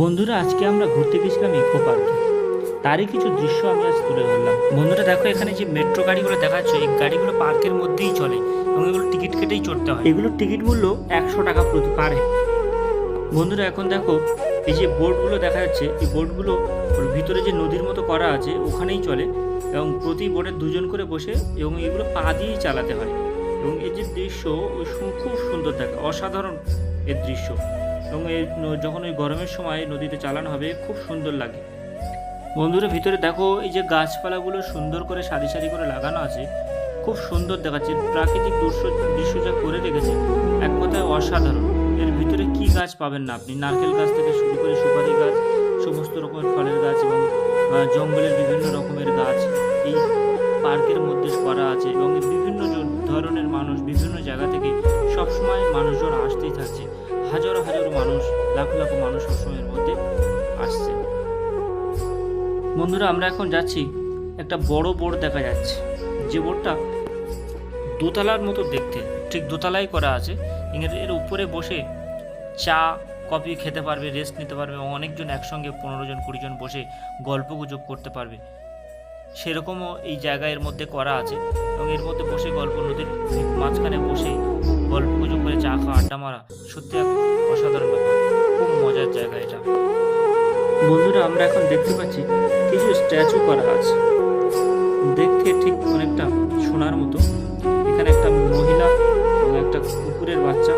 বন্ধুরা আজকে আমরা ঘুরতে গেছিলাম ইকো পার্কে। তারই কিছু দৃশ্য আমি আজ তুলে ধরলাম। বন্ধুরা দেখো এখানে যে মেট্রো গাড়িগুলো দেখাচ্ছে এই গাড়িগুলো পার্কের মধ্যেই চলে এবং এগুলো টিকিট কেটেই চড়তে হয়। এগুলোর টিকিট মূল্য একশো টাকা প্রতি পার। বন্ধুরা এখন দেখো এই যে বোর্ডগুলো দেখা যাচ্ছে এই বোর্ডগুলো ওর ভিতরে যে নদীর মতো করা আছে ওখানেই চলে এবং প্রতি বোর্ডে দুজন করে বসে এবং এগুলো পা দিয়েই চালাতে হয়। এবং এই যে দৃশ্য ওই খুব সুন্দর দেখা অসাধারণ এর দৃশ্য। এবং এই যখন ওই গরমের সময় নদীতে চালানো হবে, খুব সুন্দর লাগে। বন্ধুরা, ভিতরে দেখো, এই যে গাছপালাগুলো সুন্দর করে সারি সারি করে লাগানো আছে, খুব সুন্দর দেখাচ্ছে। প্রাকৃতিক দৃশ্য দৃশ্য যা করে রেখেছে, এক কথায় অসাধারণ। এর ভিতরে কি গাছ পাবেন না আপনি? নারকেল গাছ থেকে শুরু করে সুপারি গাছ, সমস্ত রকমের ফলের গাছ এবং জঙ্গলের বিভিন্ন রকমের গাছ এই পার্কের মধ্যে করা আছে এবং বিভিন্ন ধরনের মানুষ বিভিন্ন জায়গা থেকে সবসময় মানুষজন আসতেই থাকছে। হাজারো হাজারো মানুষ, লাখ লাখ মানুষ সবসময়ের মধ্যে আসছে। বন্ধুরা, আমরা এখন যাচ্ছি একটা বড় বোর্ড দেখা যাচ্ছে। যে বোর্ডটা দোতলার মতো দেখতে, ঠিক দোতলাই করা আছে। এর উপরে বসে চা, কফি খেতে পারবে রেস্ট নিতে পারবে অনেকজন একসঙ্গে পনেরো জন, কুড়ি জন বসে গল্প গুজব করতে পারবে। সেরকমও এই জায়গা এর মধ্যে করা আছে এবং এর মধ্যে বসে গল্প নদীর মাঝখানে বসে গল্প গুজব করে চা খাওয়া, আড্ডা মারা সত্যি এক অসাধারণ খুব মজার জায়গা এটা। বন্ধুরা, আমরা এখন দেখতে পাচ্ছি কিছু স্ট্যাচু করা আছে। দেখতে ঠিক অনেকটা সোনার মতো। এখানে একটা মহিলা এবং একটা কুকুরের বাচ্চা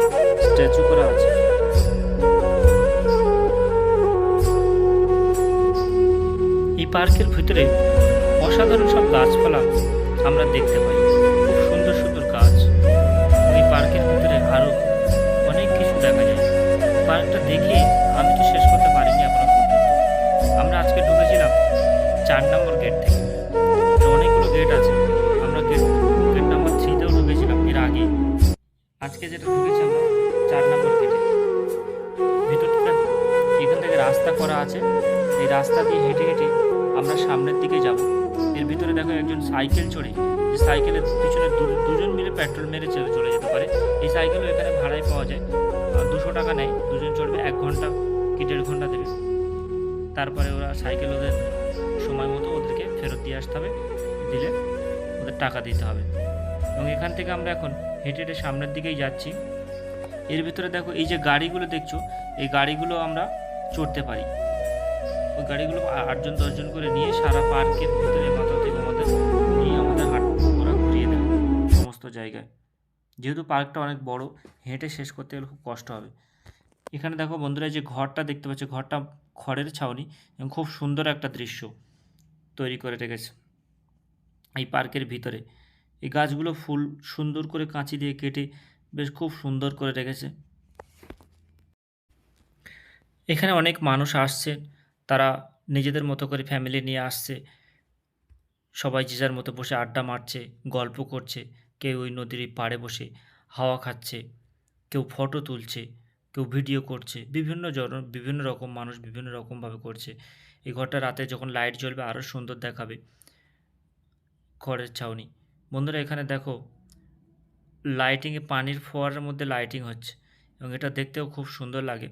স্ট্যাচু করা আছে। এই পার্কের ভিতরে অসাধারণ সব গাছপালা আমরা দেখতে পাই। খুব সুন্দর সুন্দর গাছ। ওই পার্কের ভিতরে আরও অনেক কিছু দেখা যায়। পার্কটা দেখে আমি তো শেষ করতে পারিনি এখনও পর্যন্ত। আমরা আজকে ঢুকেছিলাম চার নম্বর গেট থেকে। অনেকগুলো গেট আছে। আমরা গেট গেট নাম্বার থ্রিতেও ঢুকেছিলাম। এর আগে আজকে যেটা ঢুকেছি আমরা চার নম্বর গেটে। ভিতরটা এখান থেকে রাস্তা করা আছে। এই রাস্তা দিয়ে হেঁটে হেঁটে আমরা সামনের দিকে যাব। এর ভিতরে দেখো একজন সাইকেল চড়ে সাইকেলের পিছনে দুজন মিলে পেট্রোল মেরে চলে চলে যেতে পারে। এই সাইকেলও এখানে ভাড়ায় পাওয়া যায়। দুশো টাকা নেয়, দুজন চড়বে, এক ঘণ্টা কি দেড় ঘণ্টা দেবে। তারপরে ওরা সাইকেল ওদের সময় মতো ওদেরকে ফেরত দিয়ে আসতে হবে, দিলে ওদের টাকা দিতে হবে। এবং এখান থেকে আমরা এখন হেঁটে হেঁটে সামনের দিকেই যাচ্ছি। এর ভিতরে দেখো এই যে গাড়িগুলো দেখছ, এই গাড়িগুলো আমরা চড়তে পারি। ওই গাড়িগুলো আটজন, দশজন করে নিয়ে সারা পার্কের ভিতরে মাথা থেকে আমাদের নিয়ে আমাদের হাট, ওরা ঘুরিয়ে দেবে সমস্ত জায়গায়। যেহেতু পার্কটা অনেক বড়, হেঁটে শেষ করতে গেলে খুব কষ্ট হবে। এখানে দেখো বন্ধুরা যে ঘরটা দেখতে পাচ্ছ, ঘরটা খড়ের ছাউনি এবং খুব সুন্দর একটা দৃশ্য তৈরি করে রেখেছে এই পার্কের ভিতরে। এই গাছগুলো ফুল সুন্দর করে কাঁচি দিয়ে কেটে বেশ খুব সুন্দর করে রেখেছে। এখানে অনেক মানুষ আসছে। তারা নিজেদের মতো করে ফ্যামিলি নিয়ে আসছে। সবাই যে যার মতো বসে আড্ডা মারছে, গল্প করছে, কেউ ওই নদীর পাড়ে বসে হাওয়া খাচ্ছে, কেউ ফটো তুলছে, কেউ ভিডিও করছে, বিভিন্ন জন, বিভিন্ন রকম মানুষ বিভিন্ন রকমভাবে করছে। এই ঘরটা রাতে যখন লাইট জ্বলবে আরও সুন্দর দেখাবে। খড়ের ছাউনি। বন্ধুরা এখানে দেখো লাইটিংয়ে পানির ফোয়ারার মধ্যে লাইটিং হচ্ছে এবং এটা দেখতেও খুব সুন্দর লাগে।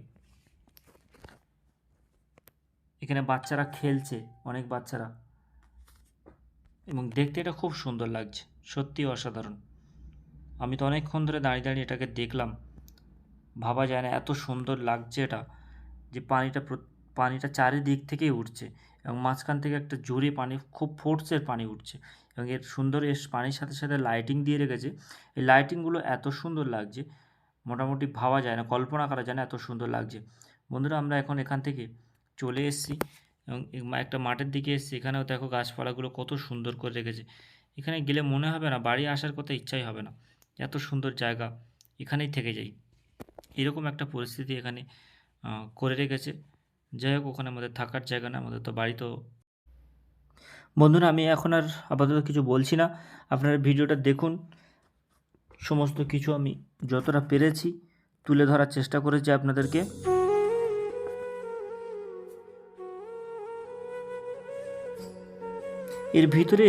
এখানে বাচ্চারা খেলছে, অনেক বাচ্চারা। এবং দেখতে এটা খুব সুন্দর লাগছে সত্যি অসাধারণ। আমি তো অনেকক্ষণ ধরে দাঁড়িয়ে দাঁড়িয়ে এটাকে দেখলাম। ভাবা যায় না, এত সুন্দর লাগছে এটা, যে পানিটা পানিটা চারিদিক থেকেই উঠছে এবং মাঝখান থেকে একটা জোরে পানি, খুব ফোর্সের পানি উঠছে। এবং এর সুন্দর এর পানির সাথে সাথে লাইটিং দিয়ে রেখেছে। এই লাইটিংগুলো এত সুন্দর লাগছে, মোটামুটি ভাবা যায় না, কল্পনা করা যায় না এত সুন্দর লাগছে। বন্ধুরা, আমরা এখন এখান থেকে চলে এসেছি এবং একটা মাঠের দিকে এসেছি। এখানেও দেখো গাছপালাগুলো কত সুন্দর করে রেখেছে। এখানে গেলে মনে হবে না, বাড়ি আসার কথা ইচ্ছাই হবে না। এত সুন্দর জায়গা, এখানেই থেকে যাই। এরকম একটা পরিস্থিতি এখানে করে রেখেছে। যাই হোক, ওখানে আমাদের থাকার জায়গা না, আমাদের তো বাড়ি তো। বন্ধুরা, আমি এখন আর আপাতত কিছু বলছি না। আপনারা ভিডিওটা দেখুন। সমস্ত কিছু আমি যতটা পেরেছি তুলে ধরার চেষ্টা করেছি আপনাদেরকে। এর ভিতরে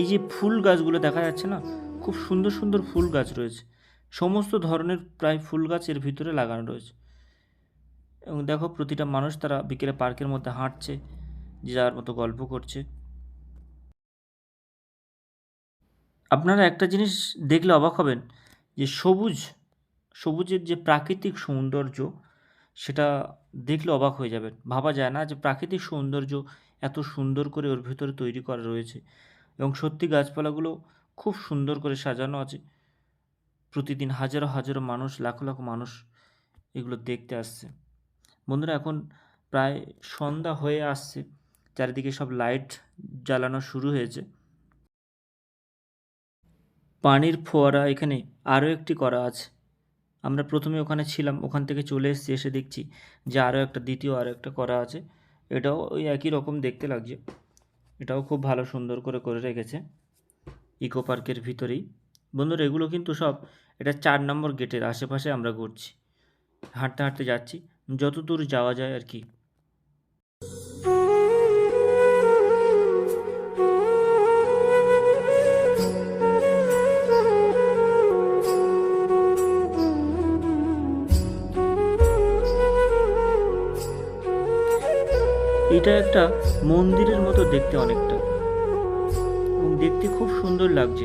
এই যে ফুল গাছগুলো দেখা যাচ্ছে না, খুব সুন্দর সুন্দর ফুল গাছ রয়েছে। সমস্ত ধরনের প্রায় ফুল গাছ এর ভিতরে লাগানো রয়েছে। এবং দেখো প্রতিটা মানুষ তারা বিকেলে পার্কের মধ্যে হাঁটছে, যে যার মতো গল্প করছে। আপনারা একটা জিনিস দেখলে অবাক হবেন, যে সবুজ, সবুজের যে প্রাকৃতিক সৌন্দর্য, সেটা দেখলে অবাক হয়ে যাবেন। ভাবা যায় না যে প্রাকৃতিক সৌন্দর্য এত সুন্দর করে ওর ভেতরে তৈরি করা রয়েছে এবং সত্যি গাছপালাগুলো খুব সুন্দর করে সাজানো আছে। প্রতিদিন হাজারো হাজারো মানুষ, লাখো লাখো মানুষ এগুলো দেখতে আসছে। বন্ধুরা, এখন প্রায় সন্ধ্যা হয়ে আসছে, চারিদিকে সব লাইট জ্বালানো শুরু হয়েছে। পানির ফোয়ারা এখানে আরও একটি করা আছে। আমরা প্রথমে ওখানে ছিলাম, ওখান থেকে চলে এসেছি, এসে দেখছি যে আরও একটা, দ্বিতীয় আরও একটা করা আছে। এটাও ওই একই রকম দেখতে লাগছে। এটাও খুব ভালো সুন্দর করে করে রেখেছে ইকো পার্কের ভিতরেই। বন্ধুরা, এগুলো কিন্তু সব এটা চার নম্বর গেটের আশেপাশে আমরা ঘুরছি। হাঁটতে হাঁটতে যাচ্ছি যত দূর যাওয়া যায় আর কি। এটা একটা মন্দিরের মতো দেখতে অনেকটা। এবং দেখতে খুব সুন্দর লাগছে।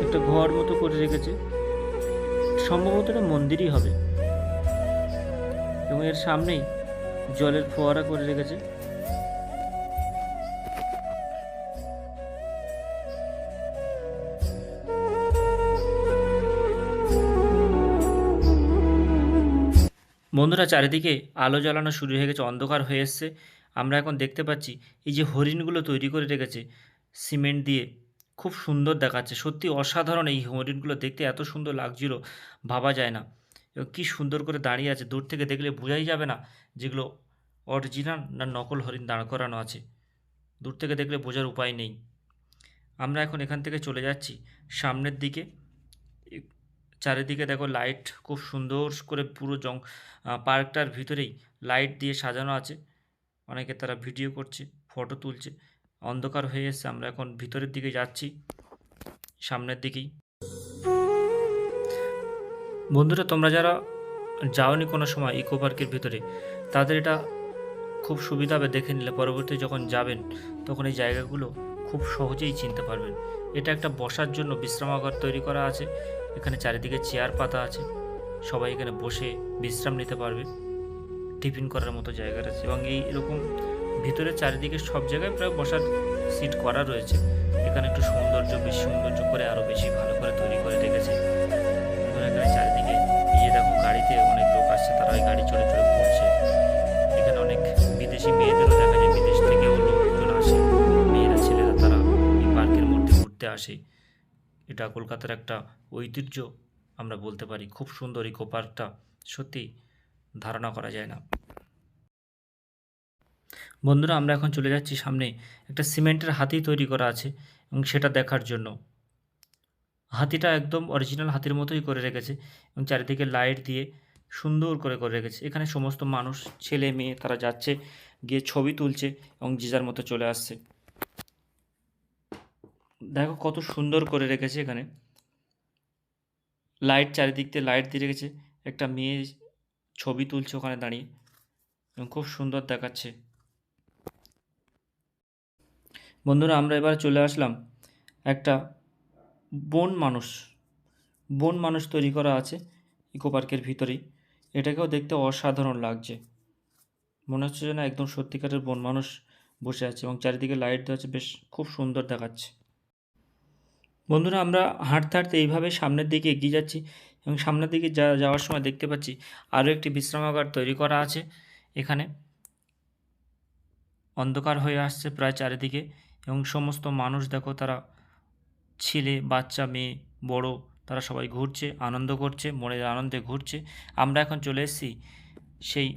একটা ঘর মতো করে রেখেছে। সম্ভবত এটা মন্দিরই হবে। এবং এর সামনেই জলের ফোয়ারা করে রেখেছে। বন্ধুরা, চারিদিকে আলো জ্বালানো শুরু হয়ে গেছে, অন্ধকার হয়ে এসছে। আমরা এখন দেখতে পাচ্ছি, এই যে হরিণগুলো তৈরি করে রেখেছে সিমেন্ট দিয়ে, খুব সুন্দর দেখাচ্ছে। সত্যি অসাধারণ এই হরিণগুলো দেখতে, এত সুন্দর লাগছিল, ভাবা যায় না। এবং কী সুন্দর করে দাঁড়িয়ে আছে, দূর থেকে দেখলে বোঝাই যাবে না যেগুলো অরিজিনাল না নকল হরিণ দাঁড় করানো আছে। দূর থেকে দেখলে বোঝার উপায় নেই। আমরা এখন এখান থেকে চলে যাচ্ছি, সামনের দিকে। চারিদিকে দেখো লাইট খুব সুন্দর করে পুরো জং পার্কটার ভিতরেই লাইট দিয়ে সাজানো আছে। অনেকে তারা ভিডিও করছে ফটো তুলছে। অন্ধকার হয়ে এসছে, আমরা এখন ভিতরের দিকে যাচ্ছি, সামনের দিকেই। বন্ধুরা, তোমরা যারা যাওনি কোনো সময় ইকো পার্কের ভিতরে, তাদের এটা খুব সুবিধা হবে দেখে নিলে। পরবর্তী যখন যাবেন, তখন এই জায়গাগুলো খুব সহজেই চিনতে পারবেন। এটা একটা বসার জন্য বিশ্রামাগার তৈরি করা আছে। এখানে চারিদিকে চেয়ার পাতা আছে। সবাই এখানে বসে বিশ্রাম নিতে পারবে। টিফিন করার মতো জায়গা রয়েছে এবং এই এরকম ভিতরে চারিদিকে সব জায়গায় প্রায় বসার সিট করা রয়েছে। এখানে একটু সৌন্দর্য, বেশি সৌন্দর্য করে আরও বেশি ভালো করে তৈরি করে রেখেছে। এখানে চারিদিকে এই যে দেখো গাড়িতে অনেক লোক আসছে, তারা ওই গাড়ি চড়ে চড়ে ঘুরছে। এখানে অনেক বিদেশি মেয়েদেরও দেখা যায়, বিদেশ থেকেও লোকজন আসে। মেয়েরা, ছেলেরা তারা এই পার্কের মধ্যে ঘুরতে আসে। এটা কলকাতার একটা ঐতিহ্য আমরা বলতে পারি। খুব সুন্দর ইকো পার্কটা সত্যি ধারণা করা যায় না। বন্ধুরা, আমরা এখন চলে যাচ্ছি সামনে একটা সিমেন্টের হাতি তৈরি করা আছে এবং সেটা দেখার জন্য। হাতিটা একদম অরিজিনাল হাতির মতোই করে রেখেছে এবং চারিদিকে লাইট দিয়ে সুন্দর করে করে রেখেছে। এখানে সমস্ত মানুষ, ছেলে, মেয়ে তারা যাচ্ছে, গিয়ে ছবি তুলছে এবং যে যার মতো চলে আসছে। দেখো কত সুন্দর করে রেখেছে এখানে। লাইট চারিদিক দিয়ে লাইট দিয়ে রেখেছে। একটা মেয়ে ছবি তুলছে ওখানে দাঁড়িয়ে এবং খুব সুন্দর দেখাচ্ছে। বন্ধুরা, আমরা এবার চলে আসলাম একটা বন মানুষ। বন মানুষ তৈরি করা আছে ইকো পার্কের ভিতরেই। এটাকেও দেখতে অসাধারণ লাগছে। মনে হচ্ছে যেন একদম সত্যিকারের বন মানুষ বসে আছে এবং চারিদিকে লাইট দেওয়া আছে। বেশ খুব সুন্দর দেখাচ্ছে। বন্ধুরা, আমরা হাঁটতে হাঁটতে এইভাবে সামনের দিকে এগিয়ে যাচ্ছি এবং সামনের দিকে যা, যাওয়ার সময় দেখতে পাচ্ছি আরও একটি বিশ্রামাগার তৈরি করা আছে এখানে। অন্ধকার হয়ে আসছে প্রায় চারিদিকে এবং সমস্ত মানুষ দেখো তারা ছেলে, বাচ্চা, মেয়ে, বড় তারা সবাই ঘুরছে, আনন্দ করছে, মনের আনন্দে ঘুরছে। আমরা এখন চলে এসেছি সেই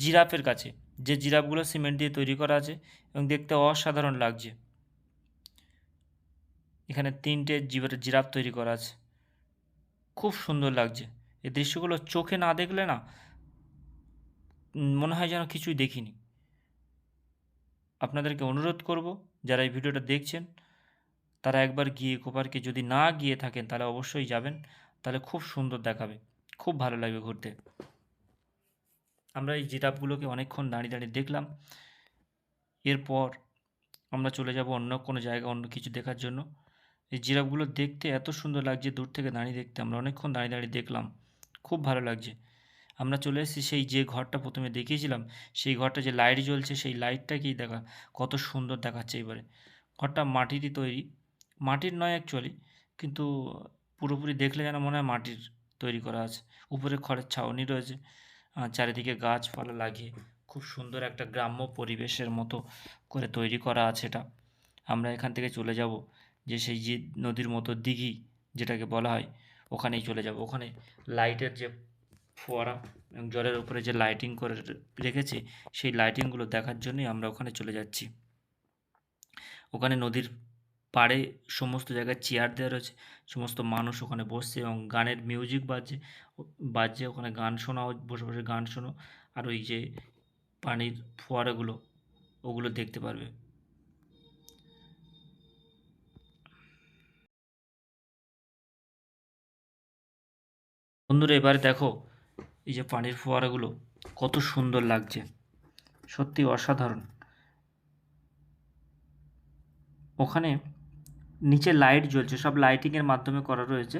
জিরাফের কাছে। যে জিরাফগুলো সিমেন্ট দিয়ে তৈরি করা আছে এবং দেখতে অসাধারণ লাগছে। এখানে তিনটে জিরাফ জিরাফ তৈরি করা আছে। খুব সুন্দর লাগছে। এই দৃশ্যগুলো চোখে না দেখলে না, মনে হয় যেন কিছুই দেখিনি। আপনাদেরকে অনুরোধ করব, যারা এই ভিডিওটা দেখছেন, তারা একবার গিয়ে কোপার্কে যদি না গিয়ে থাকেন, তাহলে অবশ্যই যাবেন, তাহলে খুব সুন্দর দেখাবে। খুব ভালো লাগবে ঘুরতে। আমরা এই জিরাফগুলোকে অনেকক্ষণ দাঁড়িয়ে দাঁড়িয়ে দেখলাম। এরপর আমরা চলে যাব অন্য কোনো জায়গা, অন্য কিছু দেখার জন্য। এই জিরাফগুলো দেখতে এত সুন্দর লাগছে, দূর থেকে দাঁড়িয়ে দেখতে আমরা। অনেকক্ষণ দাঁড়িয়ে দাঁড়িয়ে দেখলাম, খুব ভালো লাগছে। আমরা চলে এসেছি সেই যে ঘরটা প্রথমে দেখিয়েছিলাম, সেই ঘরটা যে লাইট জ্বলছে, সেই লাইটটাকেই দেখা, কত সুন্দর দেখাচ্ছে এবারে। ঘরটা মাটিরই তৈরি, মাটির নয় অ্যাকচুয়ালি কিন্তু পুরোপুরি দেখলে যেন মনে হয় মাটির তৈরি করা আছে। উপরে খড়ের ছাউনি রয়েছে চারিদিকে গাছপালা লাগিয়ে খুব সুন্দর একটা গ্রাম্য পরিবেশের মতো করে তৈরি করা আছে এটা। আমরা এখান থেকে চলে যাব। যে সেই যে নদীর মতো দিঘি যেটাকে বলা হয়, ওখানেই চলে যাব। ওখানে লাইটের যে ফোয়ারা এবং জলের উপরে যে লাইটিং করে রেখেছে, সেই লাইটিংগুলো দেখার জন্যই আমরা ওখানে চলে যাচ্ছি। ওখানে নদীর পাড়ে সমস্ত জায়গায় চেয়ার দেওয়া রয়েছে, সমস্ত মানুষ ওখানে বসছে এবং গানের মিউজিক বাজছে বাজছে, ওখানে গান শোনাও, বসে বসে গান শোনো। আর ওই যে পানির ফোয়ারাগুলো, ওগুলো দেখতে পারবে। বন্ধুরা, এবারে দেখো এই যে পানির ফোয়ারাগুলো কত সুন্দর লাগছে। সত্যি অসাধারণ। ওখানে নিচে লাইট জ্বলছে, সব লাইটিংয়ের মাধ্যমে করা রয়েছে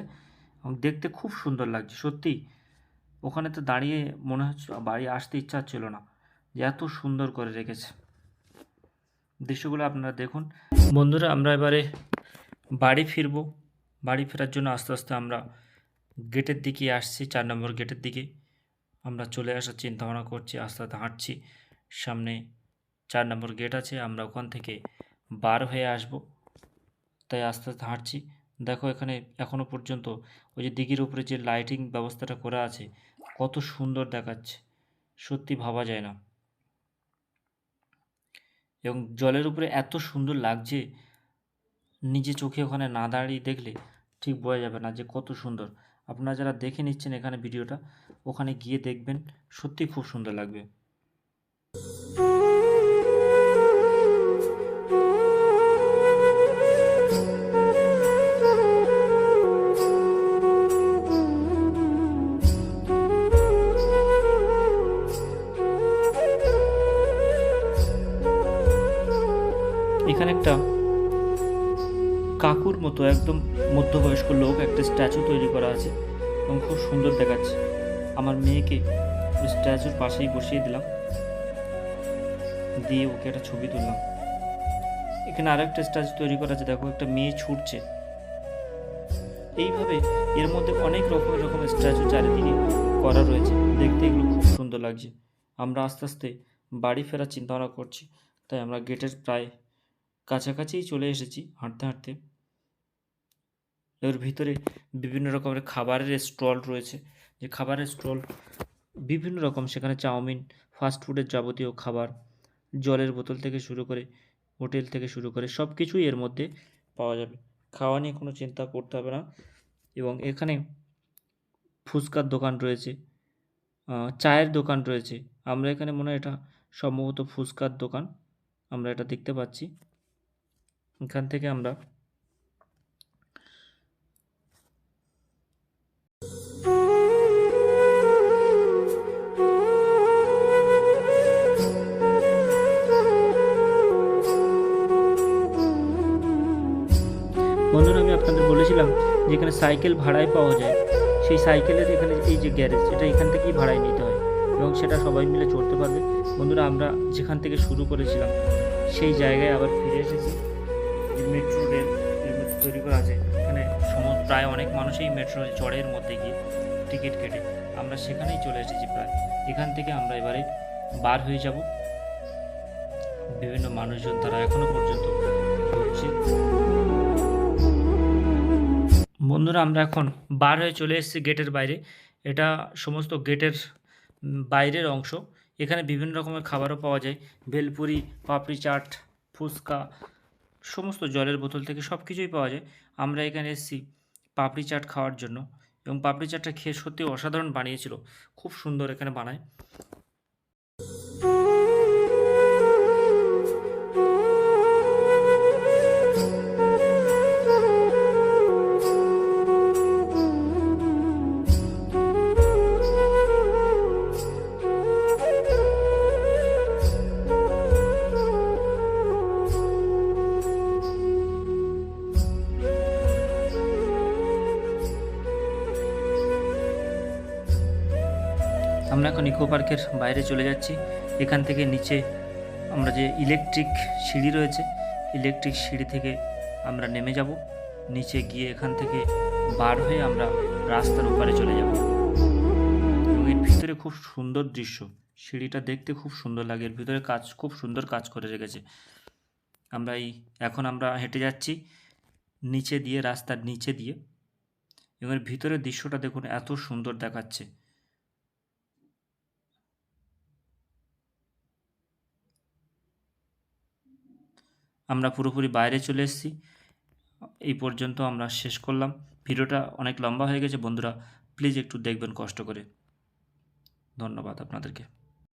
এবং দেখতে খুব সুন্দর লাগছে, সত্যি। ওখানে তো দাঁড়িয়ে মনে হচ্ছে, বাড়ি আসতে ইচ্ছা হচ্ছিল না, যে এত সুন্দর করে রেখেছে। দৃশ্যগুলো আপনারা দেখুন। বন্ধুরা, আমরা এবারে বাড়ি ফিরবো। বাড়ি ফেরার জন্য আস্তে আস্তে আমরা গেটের দিকে আসছি, চার নম্বর গেটের দিকে। আমরা চলে আসার চিন্তা ভাবনা করছি, আস্তে আস্তে হাঁটছি। সামনে চার নম্বর গেট আছে, আমরা ওখান থেকে বার হয়ে আসব। তাই আস্তে আস্তে হাঁটছি। দেখো এখানে এখনও পর্যন্ত ওই যে দিঘির উপরে যে লাইটিং ব্যবস্থাটা করা আছে, কত সুন্দর দেখাচ্ছে। সত্যি ভাবা যায় না। এবং জলের উপরে এত সুন্দর লাগছে, নিজে চোখে ওখানে না দাঁড়িয়ে দেখলে ঠিক বোঝা যাবে না যে কত সুন্দর। আপনারা যারা দেখে নিচ্ছেন এখানে ভিডিওটা, ওখানে গিয়ে দেখবেন সত্যি খুব সুন্দর লাগবে। এখানে একটা কাকুর মতো একদম মধ্যবয়স্ক লোক একটা স্ট্যাচু তৈরি করা আছে এবং খুব সুন্দর দেখাচ্ছে। আমার মেয়েকে ওই স্ট্যাচুর পাশেই বসিয়ে দিলাম। দিয়ে ওকে একটা ছবি তুললাম। এখানে আর একটা স্ট্যাচু তৈরি করা আছে। দেখো, একটা মেয়ে ছুটছে। এইভাবে এর মধ্যে অনেক রকমের রকমের স্ট্যাচু চারিদিকে করা রয়েছে। দেখতে এগুলো খুব সুন্দর লাগছে। আমরা আস্তে আস্তে বাড়ি ফেরার চিন্তা ভাবনা করছি। তাই আমরা গেটের প্রায় কাছাকাছিই চলে এসেছি, হাঁটতে হাঁটতে। এর ভিতরে বিভিন্ন রকমের খাবারের স্টল রয়েছে। যে খাবারের স্টল বিভিন্ন রকম, সেখানে চাউমিন ফাস্ট ফুডের যাবতীয় খাবার, জলের বোতল থেকে শুরু করে হোটেল থেকে শুরু করে সব কিছুই এর মধ্যে পাওয়া যাবে। খাওয়া নিয়ে কোনো চিন্তা করতে হবে না। এবং এখানে ফুচকার দোকান রয়েছে চায়ের দোকান রয়েছে। আমরা এখানে মনে হয় এটা সম্ভবত ফুচকার দোকান, আমরা এটা দেখতে পাচ্ছি। এখান থেকে আমরা বলেছিলাম যে এখানে সাইকেল ভাড়ায় পাওয়া যায়, সেই সাইকেলের এখানে এই যে গ্যারেজ, এটা এখান থেকেই ভাড়ায় নিতে হয় এবং সেটা সবাই মিলে চড়তে পারবে। বন্ধুরা, আমরা যেখান থেকে শুরু করেছিলাম, সেই জায়গায় আবার ফিরে এসেছি। যে মেট্রো রেল তৈরি করা আছে। এখানে সম প্রায় অনেক মানুষই মেট্রো চড়ের মধ্যে গিয়ে টিকিট কেটে আমরা সেখানেই চলে এসেছি প্রায়। এখান থেকে আমরা এবারে বার হয়ে যাব। বিভিন্ন মানুষজন তারা এখনও পর্যন্ত ঘুরছে। বন্ধুরা, আমরা এখন বার হয়ে চলে এসেছি গেটের বাইরে। এটা সমস্ত গেটের বাইরের অংশ। এখানে বিভিন্ন রকমের খাবারও পাওয়া যায়। ভেলপুরি, পাপড়ি চাট, ফুচকা, সমস্ত জলের বোতল থেকে সব কিছুই পাওয়া যায়। আমরা এখানে এসেছি পাপড়ি চাট খাওয়ার জন্য। এবং পাপড়ি চাটটা খেয়ে সত্যি অসাধারণ বানিয়েছিল। খুব সুন্দর এখানে বানায়। এখন ইকো পার্কের বাইরে চলে যাচ্ছি। এখান থেকে নিচে আমরা যে ইলেকট্রিক সিঁড়ি রয়েছে ইলেকট্রিক সিঁড়ি থেকে আমরা নেমে যাব। নিচে গিয়ে এখান থেকে বার হয়ে আমরা রাস্তার ওপারে চলে যাব। এবং এর ভিতরে খুব সুন্দর দৃশ্য। সিঁড়িটা দেখতে খুব সুন্দর লাগে। এর ভিতরে কাজ, খুব সুন্দর কাজ করে রেখেছে। আমরা এই, এখন আমরা হেঁটে যাচ্ছি নিচে দিয়ে, রাস্তার নিচে দিয়ে। এবং এর ভিতরের দৃশ্যটা দেখুন, এত সুন্দর দেখাচ্ছে। আমরা পুরোপুরি বাইরে চলে এসেছি। এই পর্যন্ত আমরা শেষ করলাম। ভিডিওটা অনেক লম্বা হয়ে গেছে। বন্ধুরা প্লিজ একটু দেখবেন কষ্ট করে। ধন্যবাদ আপনাদেরকে।